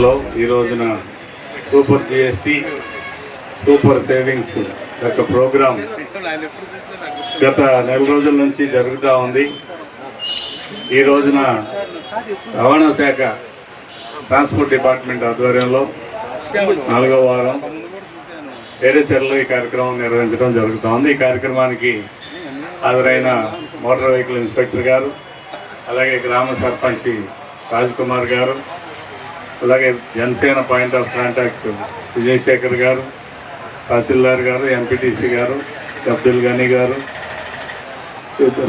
లో ఈ రోజున సూపర్ జిఎస్టి సూపర్ సేవింగ్స్ యొక్క ప్రోగ్రాం గత నెల రోజుల నుంచి జరుగుతూ ఉంది. ఈ రోజున రవాణా శాఖ ట్రాన్స్పోర్ట్ డిపార్ట్మెంట్ ఆధ్వర్యంలో నాలుగో వారం ఏడేచర్లో ఈ కార్యక్రమం నిర్వహించడం జరుగుతూ ఉంది. ఈ కార్యక్రమానికి హాజరైన మోటార్ వెహికల్ ఇన్స్పెక్టర్ గారు అలాగే గ్రామ సర్పంచ్ రాజ్ కుమార్ గారు అలాగే Janasena point of contact Vijayasekhar గారు తహసీల్దార్ గారు ఎంపీటీసీ గారు అబ్దుల్ గనీ గారు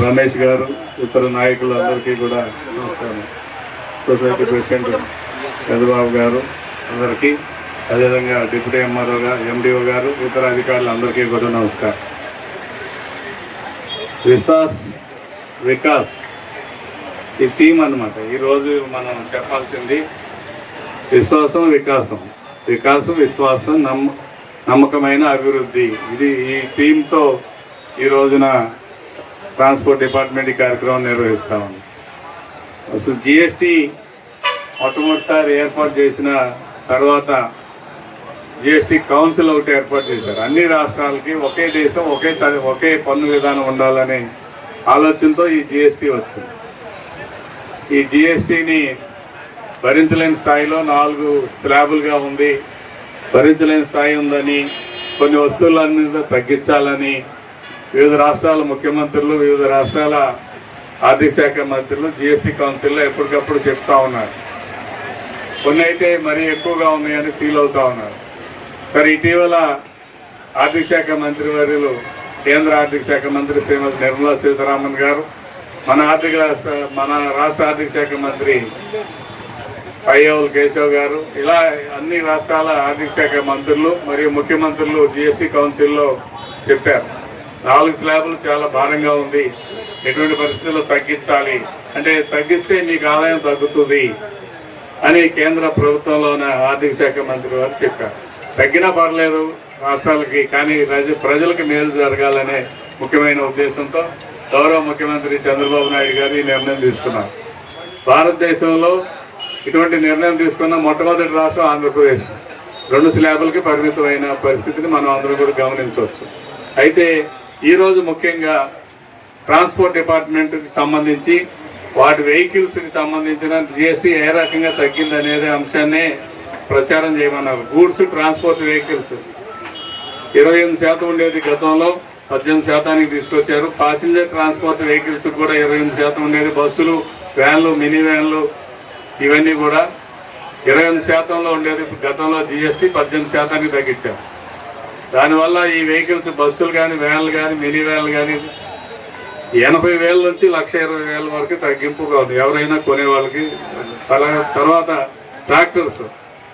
రమేష్ గారు ఇతర నాయకులు అందరికీ కూడా నమస్కారం. సొసైటీ ప్రెసిడెంట్ చంద్రబాబు గారు అందరికీ అదేవిధంగా డిప్యూటీ ఎంఆర్ఓ గారు ఎండిఓ గారు ఇతర అధికారులు అందరికీ కూడా నమస్కారం. విశ్వాస్ వికాస్ ఈ థీమ్ అన్నమాట. ఈరోజు మనం చెప్పాల్సింది విశ్వాసం వికాసం. వికాసం విశ్వాసం నమ్మ నమ్మకమైన అభివృద్ధి. ఇది ఈ థీమ్తో ఈ రోజున ట్రాన్స్పోర్ట్ డిపార్ట్మెంట్ ఈ కార్యక్రమం నిర్వహిస్తా ఉంది. అసలు జిఎస్టీ మొట్టమొదటిసారి ఏర్పాటు చేసిన తర్వాత జిఎస్టీ కౌన్సిల్ ఒకటి ఏర్పాటు చేశారు. అన్ని రాష్ట్రాలకి ఒకే దేశం ఒకే ఒకే పన్ను విధానం ఉండాలనే ఆలోచనతో ఈ జిఎస్టీ వచ్చింది. ఈ జిఎస్టీని భరించలేని స్థాయిలో నాలుగు స్లాబులుగా ఉంది. భరించలేని స్థాయి ఉందని కొన్ని వస్తువులన్నీ తగ్గించాలని వివిధ రాష్ట్రాల ముఖ్యమంత్రులు వివిధ రాష్ట్రాల ఆర్థిక శాఖ మంత్రులు జిఎస్టీ కౌన్సిల్లో ఎప్పటికప్పుడు చెప్తా ఉన్నారు. కొన్ని అయితే మరీ ఎక్కువగా ఉన్నాయని ఫీల్ అవుతా ఉన్నారు. సరే ఇటీవల ఆర్థిక శాఖ మంత్రి వర్యులు కేంద్ర ఆర్థిక శాఖ మంత్రి శ్రీమతి నిర్మలా సీతారామన్ గారు మన ఆర్థిక మన రాష్ట్ర ఆర్థిక శాఖ మంత్రి పయ్యవులు కేశవ్ గారు. ఇలా అన్ని రాష్ట్రాల ఆర్థిక శాఖ మంత్రులు మరియు ముఖ్యమంత్రులు జిఎస్టీ కౌన్సిల్లో చెప్పారు. నాలుగు స్లాబులు చాలా భారంగా ఉంది. ఎటువంటి పరిస్థితుల్లో తగ్గించాలి? అంటే తగ్గిస్తే మీకు ఆదాయం తగ్గుతుంది అని కేంద్ర ప్రభుత్వంలో ఉన్న ఆర్థిక శాఖ మంత్రి వారు చెప్పారు. తగ్గినా పర్లేదు రాష్ట్రాలకి కానీ ప్రజలకు మేలు జరగాలనే ముఖ్యమైన ఉద్దేశంతో గౌరవ ముఖ్యమంత్రి చంద్రబాబు నాయుడు గారు ఈ నిర్ణయం తీసుకున్నారు. భారతదేశంలో ఇటువంటి నిర్ణయం తీసుకున్న మొట్టమొదటి రాష్ట్రం ఆంధ్రప్రదేశ్. రెండు స్లాబులకి పరిమితమైన పరిస్థితిని మనం అందరం కూడా గమనించవచ్చు. అయితే ఈరోజు ముఖ్యంగా ట్రాన్స్పోర్ట్ డిపార్ట్మెంట్కి సంబంధించి వాటి వెహికల్స్కి సంబంధించిన జిఎస్టీ ఏ రకంగా తగ్గింది అనేది అంశాన్ని ప్రచారం చేయమన్నారు. Goods transport vehicles. ఇరవై ఎనిమిది శాతం ఉండేది గతంలో పద్దెనిమిది శాతానికి తీసుకొచ్చారు. ప్యాసింజర్ ట్రాన్స్పోర్ట్ వెహికల్స్ కూడా ఇరవై ఎనిమిది శాతం ఉండేది. బస్సులు వ్యాన్లు మినీ వ్యాన్లు ఇవన్నీ కూడా ఇరవై ఎనిమిది శాతంలో ఉండేది. గతంలో జిఎస్టీ పద్దెనిమిది శాతానికి తగ్గించారు. దానివల్ల ఈ వెహికల్స్ బస్సులు కానీ వ్యాన్లు కానీ మినీ వ్యాన్లు కానీ ఎనభై వేల నుంచి లక్ష ఇరవై వేల వరకు తగ్గింపు కాదు. ఎవరైనా కొనే వాళ్ళకి తర్వాత ట్రాక్టర్స్.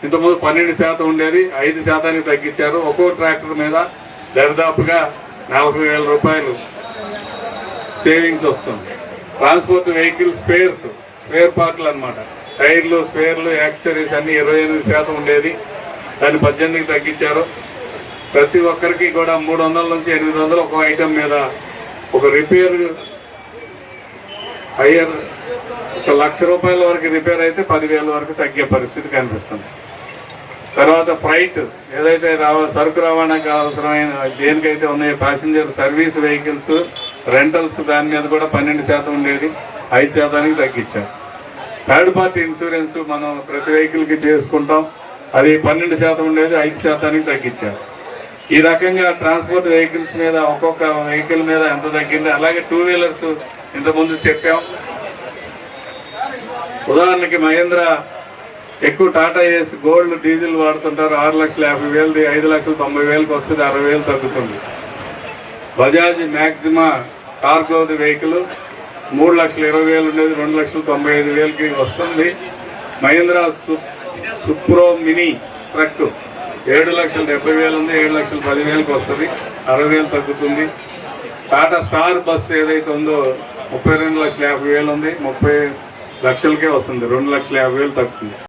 ఇంతకుముందు పన్నెండు శాతం ఉండేది ఐదు శాతానికి తగ్గించారు. ఒక్కో ట్రాక్టర్ మీద దరిదాపుగా నలభై వేల రూపాయలు సేవింగ్స్ వస్తుంది. ట్రాన్స్పోర్ట్ వెహికల్ స్పేర్స్ స్పేర్ పార్ట్లు అనమాట టైర్లు స్పేర్లు యాక్సరీస్ అన్ని ఇరవై ఎనిమిది శాతం ఉండేది. దాన్ని పద్దెనిమిదికి తగ్గించారు. ప్రతి ఒక్కరికి కూడా మూడు వందల నుంచి ఎనిమిది వందలు ఒక ఐటెం మీద ఒక రిపేర్ హయ్యర్ ఒక లక్ష రూపాయల వరకు రిపేర్ అయితే పదివేల వరకు తగ్గే పరిస్థితి కనిపిస్తుంది. తర్వాత ఫ్లైట్ ఏదైతే రావ సరుకు రవాణాకి అవసరమైన దేనికైతే ఉన్నాయో ప్యాసింజర్ సర్వీస్ వెహికల్స్ రెంటల్స్ దాని మీద కూడా పన్నెండు శాతం ఉండేది. ఐదు శాతానికి తగ్గించారు. థర్డ్ పార్టీ ఇన్సూరెన్స్ మనం ప్రతి వెహికల్కి చేసుకుంటాం. అది పన్నెండు శాతం ఉండేది ఐదు శాతానికి తగ్గించారు. ఈ రకంగా ట్రాన్స్పోర్ట్ వెహికల్స్ మీద ఒక్కొక్క వెహికల్ మీద ఎంత తగ్గింది? అలాగే టూ వీలర్స్ ఇంతకుముందు చెప్పాం. ఉదాహరణకి మహేంద్ర ఎక్కువ టాటా ఏస్ గోల్డ్ డీజిల్ వాడుతుంటారు. ఆరు లక్షల యాభై వేలది ఐదు లక్షల తొంభై వేలకు వస్తుంది అరవై వేలు తగ్గుతుంది. బజాజ్ మ్యాక్సిమా కార్గోది వెహికల్ మూడు లక్షల ఇరవై వేలు ఉండేది రెండు లక్షల తొంభై ఐదు వేలకి వస్తుంది. మహేంద్ర సు- సుప్రో మినీ ట్రక్ ఏడు లక్షల డెబ్బై వేలు ఉంది ఏడు లక్షల పదివేలకు వస్తుంది. అరవై వేలు తగ్గుతుంది. టాటా స్టార్ బస్ ఏదైతే ఉందో ముప్పై రెండు లక్షల యాభై వేలు ఉంది ముప్పై లక్షలకే వస్తుంది రెండు లక్షల యాభై వేలు తగ్గుతుంది.